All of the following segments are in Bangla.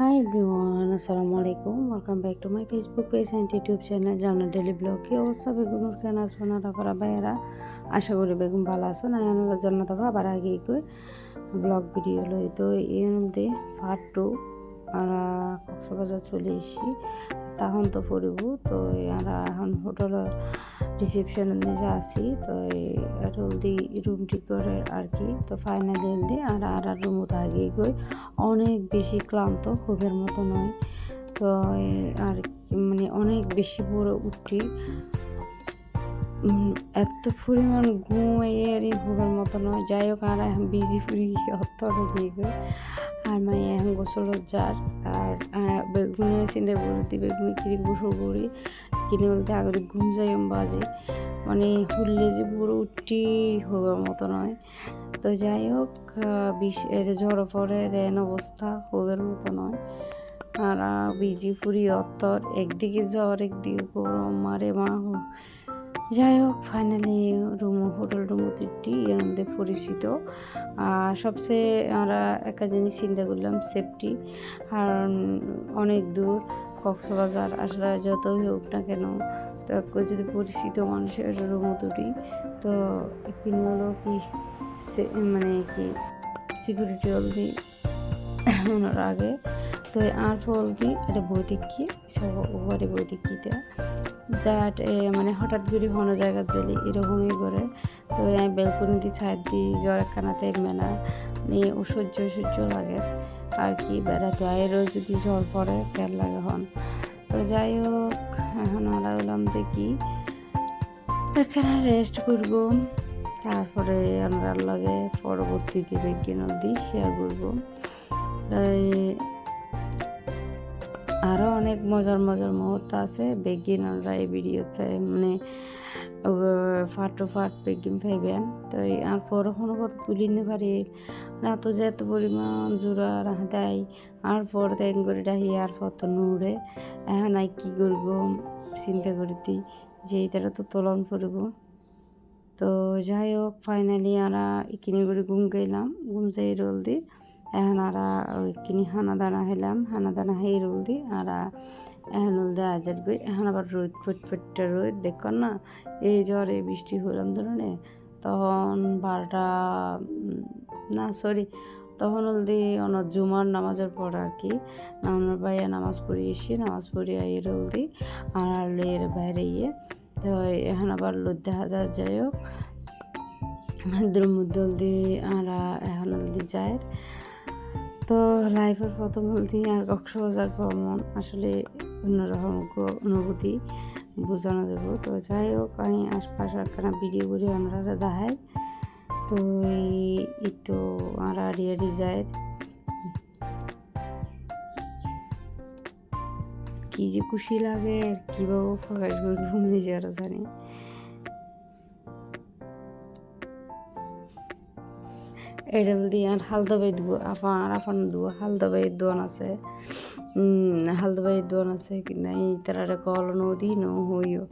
হাই এভরিওয়ান আসসালামু আলাইকুম welcome back to my Facebook page and YouTube channel জানা ডেলি ব্লগ কি অবস্থা বেগুনুর কেন আসবেন আর করা বাইরা আশা করি বেগুন ভালো আছো। না এনার জন্য তো আবার আগে কই ব্লগ ভিডিও লই তো এই মধ্যে পার্ট টু আমরা কক্সবাজার চলে এসেছি। তখন তো ফুরিব তো আমরা এখন হোটেলের রিসেপশন নিয়ে আছি, তো হলদি রুম ঠিক করে আর কি তো ফাইনালি হলদি আর আর আর রুম আগে গই অনেক বেশি ক্লান্ত খুবের মতো নয়। তো আর মানে অনেক বেশি বড় উঠি। এত পরিমাণ ঘুমিয়ে আর খুবের মতো নয়। যাই হোক, আর বিজি ফুরি দিয়ে গই আর এখন গোসল যার আর বেগুনে চিন্তা করি বেগুনি কিনে গোসল করি। কিনে বলতে আগে ঘুম যাই বাজে। মানে হুললে যে পুরো উঠি হবার মতো নয়। তো যাই হোক বিষ, এর ঝড় পরে রেন অবস্থা, হবার মতো নয়। আর বিজি ফুরি অত্তর, একদিকে জ্বর, একদিকে গরম। মারে মা যাই হোক ফাইনালি রুম হোটেল রুম অতিথি এর মধ্যে পরিচিত। সবচেয়ে আমরা একটা জিনিস চিন্তা করলাম সেফটি আর অনেক দূর, কক্সবাজার আসলে যতই হোক না কেন, তো যদি পরিচিত মানুষের রুম দুটি, তো কিনে হলো কি মানে কি সিকিউরিটি অলদি ওনার আগে। তো আর ফল দি এটা বই দেখি সব ওভারে বই দেখিতে দ্যাট মানে হঠাৎ করে হনো জায়গা জেলি এরকমই করে। তো আমি বেলকনি দিয়ে ছাদ দিই, জ্বর একখানাতে মেনা নিয়ে অসহ্য সহ্য লাগে আর কি বেড়াতে আয়েরও যদি জ্বর পড়ে ফের লাগে হন। তো যাই হোক, এখন আমরা হলাম দেখি এখানে রেস্ট করব। তারপরে আমরা লগে পরবর্তীতে বিজ্ঞান দিই শেয়ার করব। আরও অনেক মজার মজার মুহূর্ত আছে। বেগিনাররা এই ভিডিওতে মানে ফাটো ফাট বেগিন পাইবেন। তো আর পরও কোনো কথা তুলি নি পারি না তো যে এত পরিমাণ জোড়া দেয়, আর পর দেন করে ডাহি আর পর তো নুড়ে। এখন আই কী করব? চিন্তা করতে যে এইটারা তো তোলন করব। তো যাই হোক ফাইনালি আমরা কিনে করে ঘুম গেলাম ঘুম যাই রোল দিই এখন আর ওই কিনি হানা দানা হেলাম হানা দানা হেই রোল দি, আর এখন দে আজার গই এখন আবার রোদ ফুটফুটটা রোদ দেখুন না, এই জ্বর এই বৃষ্টি হলাম ধরনে তখন বারোটা না সরি তখন হলদি অন্য জুমার নামাজের পর আর কি নামানোর বাইরে নামাজ পড়ি এসে নামাজ পড়িয়ে এর হলদি আর এর বাইরে ইয়ে তো এখন আবার লোদ দেখা যায়, যাই হোক। মধ্যে হলদি আর এখন হলদি যায়। তো লাইফের প্রথম বলতে আর কক্সবাজার ভ্রমণ আসলে অন্যরকম অনুভূতি বোঝানো যাব। তো যাই হোক, আমি আশপাশ একখানা ভিডিও করে আমরা দেখাই। তো এই তো আর আড়ি যায় কি যে খুশি লাগে আর কীভাবে প্রকাশ করে ঘুম নিজেরা জানি। এডেল দিয়ে আর হালদাবাই দিব আফান আফান দিব হালদাবাই দোয়ান আছে। হালদাবাই দোয়ান আছে কিন্তু এই তারা কল নদী ন হইও।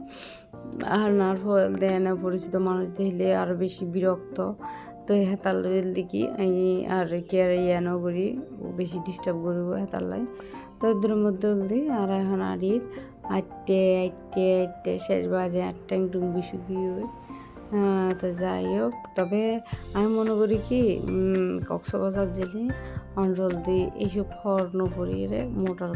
আর নার ফল দেয় না পরিচিত মানুষ দেখলে আরও বেশি বিরক্ত। তো হেতাল দিকে আর কে আর ইয়ানো করি বেশি ডিস্টার্ব করব হেতাল্লাই তো এদের মধ্যে দিই আর এখন আড়ির আটটে আটটে আটটে শেষ বাজে আটটা একটু বেশি কি তো যাই হোক, তবে আমি মনে করি কি কক্সবাজার জেলে অঞ্জলদি এইসব হর নপরিয়ে মোটার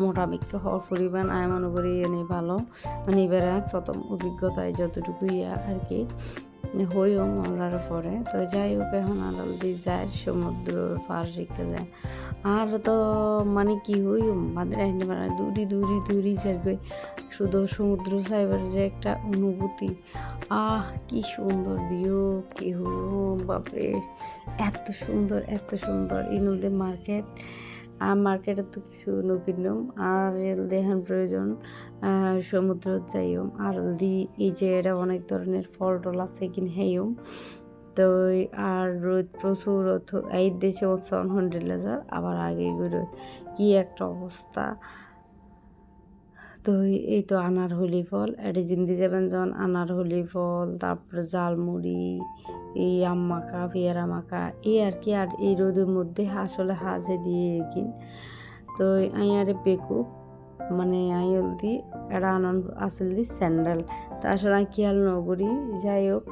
মোটা বিক্ষ হওয়ার পরিমাণ আমি মনে করি এনে ভালো। মানে এবারে প্রথম অভিজ্ঞতায় যতটুকু আর কি। হইও মরার পরে, তো যাই হোক এখন দিয়ে যায়, সমুদ্র পার রেখে যায়। আর তো মানে কি হই আমাদের এখানে মানে দূরি দূরি দূরি যাবে শুধু সমুদ্র সাহেবের যে একটা অনুভূতি। আহ, কি সুন্দর ভিউ কি বাপরে, এত সুন্দর এত সুন্দর। নদী মার্কেট মার্কেটে তো কিছু নকিনম আর দেহান প্রয়োজন সমুদ্র যাইম আর দি, এই যে এটা অনেক ধরনের ফল টল আছে কিনে হেইম তো আর রোদ প্রচুর এই দেশে উৎসব লেজার, আবার আগে রোদ কি একটা অবস্থা। তো এই তো আনার হলি ফল, এটি জিন্দি যাবেন যখন আনার হলি ফল, তারপরে জালমুড়ি এই আম মাখা, পেয়ারা মাখা, এই আর কি, আর এই রোদের মধ্যে আসলে হাজে দিয়ে কিন। তো আই আরে বেকুব মানে আই দি এটা আসল দি স্যান্ডেল। তা আসলে আমি খেয়াল নগরি যাই হোক,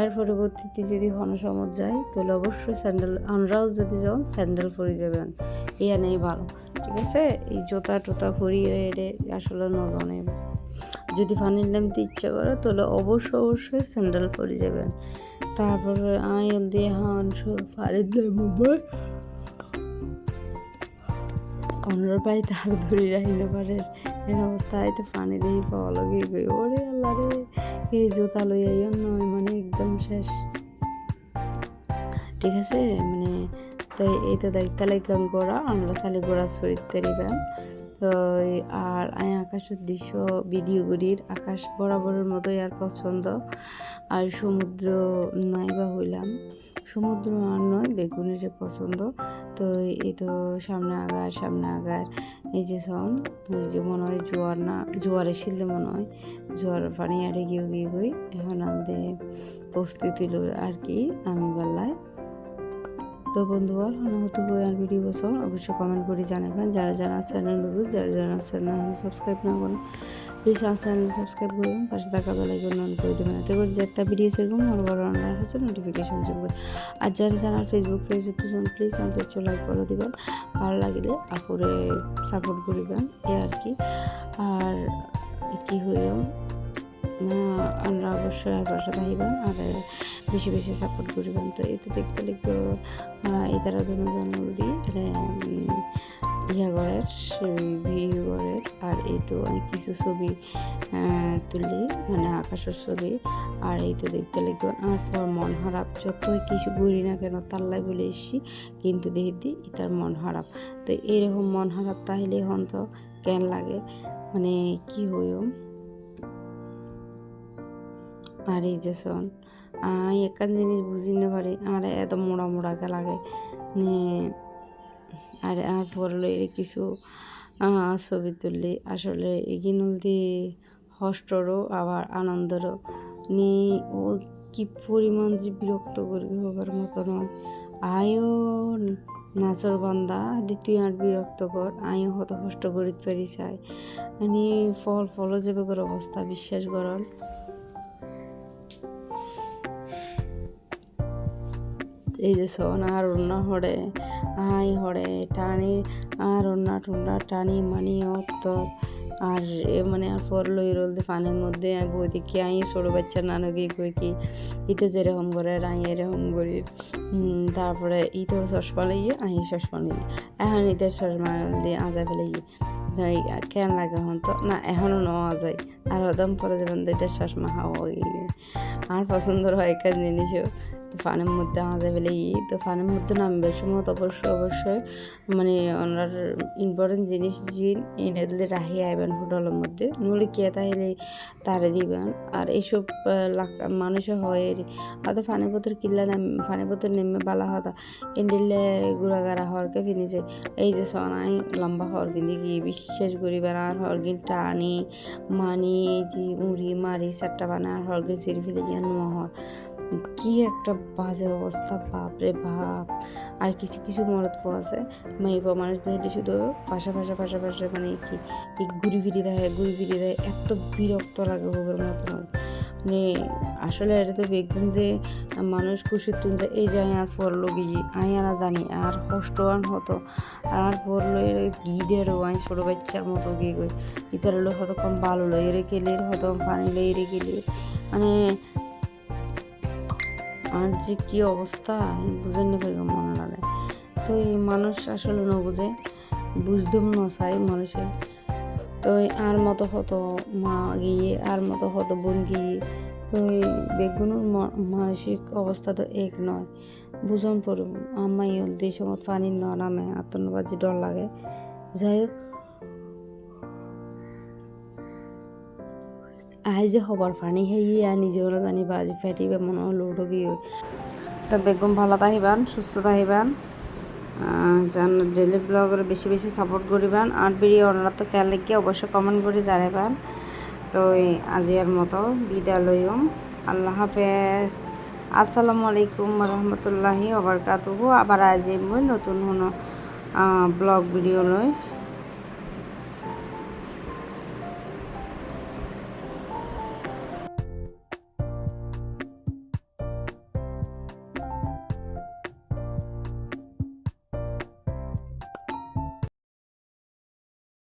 এর পরবর্তীতে যদি হনসমত যাই, তাহলে অবশ্যই স্যান্ডেল, আমরাও যদি যাও, স্যান্ডেল পরে যাবেন। এই নেই ভালো। ঠিক আছে? এই জোতা টোতা পরিয়ে রেড়ে আসলে নজনে। যদি ফানির নামতে ইচ্ছা করে, তাহলে অবশ্যই অবশ্যই স্যান্ডেল পরে যাবেন। তারপরে আইল দিয়ে হন ফারিদ মুম্বাই অন্যর বাড়ি তার ধরি রাহিনে পারে এর অবস্থায় তো পানি দিয়ে পাওয়া লগে গই। ওরে আল্লাহ রে, এই জোতা লইয়া নয় মানে একদম শেষ। ঠিক আছে? মানে তো এই তো দেখতে লাগাম গোড়া, আমরা সালে গোড়া চরিত্রে দিবেন তো আর আই আকাশের দৃশ্য, ভিডিওগুলির আকাশ বরাবরের মতোই আর পছন্দ। আর সমুদ্র নাইবা হইলাম, সমুদ্র আর নয়, বেগুনের পছন্দ। তো এই তো সামনে আগার সামনে আগার, এই যে সন যে মনে হয় জোয়ার না, জোয়ারে শিললে মনে হয়, জোয়ার পানি আড়ে গিয়ে গিয়ে গই এখন আমাদের প্রস্তুতি আর কি আমি বেলায়। তো বন্ধুগণ বই আর ভিডিও বছর অবশ্যই কমেন্ট করে জানাবেন। যারা যারা চ্যানেল নতুন যারা যারা চ্যানেল সাবস্ক্রাইব না করেন প্লিজ আমার চ্যানেল সাবস্ক্রাইব করবেন পাশে থাকা বেলাইকন অন করে দেবেন, এতে করে যে একটা ভিডিও সেরকম বড় বড় অনলাইন হচ্ছে নোটিফিকেশন যাবে আর যারা যারা ফেসবুক পেজ দেখতেছেন প্লিজ আমার পেজ লাইক করে দিবেন, ভালো লাগলে আপরে সাপোর্ট করিবেন এ আর কি। আর কি হইও আমরা অবশ্যই আর পাশে থাকবেন আর বেশি বেশি সাপোর্ট করবেন। তো এতে দেখতে লিখতে এই তারা দুজন দিয়ে ইয়া ঘরের ভিডিও ঘরের, আর এই তো অনেক কিছু ছবি তুলি মানে আকাশের ছবি, আর এই তো দেখতে লিখবে আমার পর মন খারাপ, যতই কিছু ঘুরি না কেন, তার তাল্লাই বলে এসছি, কিন্তু দেখি তার মন খারাপ। তো এরকম মন খারাপ তাহলে হন তো কেন লাগে? মানে কি হইও? আর এই যে আমি একান জিনিস বুঝি না পারি, আমার এত মোড়া মোড়াকে লাগে। আর আর পরলো এর কিছু ছবি তুললি। আসলে এগিনুল দিয়ে হষ্টরও, আবার আনন্দরও। নি, ও কি পরিমাণ যে বিরক্ত করবি হবার মতো নয়। আয়ও নাচর বান্দা দ্বিতীয় আর বিরক্ত কর। আয়ও হত কষ্ট করিতে পারি চাই ফল ফল যাবে অবস্থা, বিশ্বাস করল এই যে সোন আর অন্য হড়ে আই হড়ে টানি আর অন্য টুন্ডা টানি মানি অত আর এ মানে আর ফর লই রোল পানির মধ্যে আমি বই দেখি আই ছোট বাচ্চার নানকে কই কি, ইতে যেরকম করে আই এরকম করি। তারপরে ইতে চশমা লইয়ে, আই চশমা লই এখন ইতে চশমা দিয়ে আজা ফেলে কেন লাগে হন তো? না এখনও নেওয়া যায় আর হদম পরে যাবেন এটা চশমা হাওয়া আর পছন্দ হয় একটা জিনিসও ফানের মধ্যে আজা ফেলে তো ফানের মধ্যে নামবে। সময় অবশ্যই অবশ্যই মানে ওনার ইম্পর্টেন্ট জিনিস জিন এনে দিলে রাহি আইবেন হোটেলের মধ্যে নলে কে তাহলে তারে দিবেন? আর এইসব মানুষে হয় এর। হয়তো ফানি পত্র কিনলে নাম ফানি পত্র নেমে বালা হতা। এন্ডিলে গুড়াগাড়া হরকে ফিনিছে এই যে সনাই লম্বা হর কিন্তু কি বিশ্বাস করিবেন আর হরগিন টানি, মানি যে মুড়ি মারি, চারটা আর হরগিন সিঁড়ি ফেলে গিয়ে নোয়া হর। কি একটা বাজে অবস্থা বাপ রে বাপ। আর কিছু কিছু মরত্ব আছে। মাইবা মানুষ দেখলে শুধু পাশা পাশা পাশা পাশা মানে কি, এই ঘুরি ফিরি দেয় ঘুরি ফিরি দেয়, এত বিরক্ত লাগে হোবের মতো মানে আসলে এটা তো বেগুন যে মানুষ খুশি যে, এই যায় আর ফরলো গিয়ে আই আর জানি, আর কষ্টবান হতো আর ফরলো এর গিদেরও আই ছোটো বাচ্চার মতো গিয়ে গই ইতার হতো কম ভালো লই রে গেলে হতো পানি লই রে গেলে। মানে আর যে কী অবস্থা, বুঝে নেবে মনে লাগে তো এই মানুষ আসলে ন বুঝে, বুঝতেও না চাই মানুষের। তো আর মতো হতো মা গিয়ে, আর মতো হতো বোন গিয়ে। তো এই বেগুনের মানসিক অবস্থা তো এক নয়। বুঝন পড়ব আমাই সময় পানি ন নামে আতঙ্কবাজি ডর লাগে। যাই হোক আই যে খবর ফানি হেই আর নিজেও জানি বাজি ফেটিবে মনে হলো গিয়ে তা বেগম ভালো থাকিবান সুস্থ থাকিবান জান ডেলি ব্লগের বেশি বেশি সাপোর্ট করিবেন আর ভিডিও তো কেলেকে অবশ্যই কমেন্ট করে জানাবেন। তো আজিয়ার মতো বিদায় লইম আল্লাহ হাফেজ। আসসালামু আলাইকুম রহমতুল্লাহি ওবরকাতুহু আবার আজি মই নতুন কোনো ব্লগ ভিডিও লই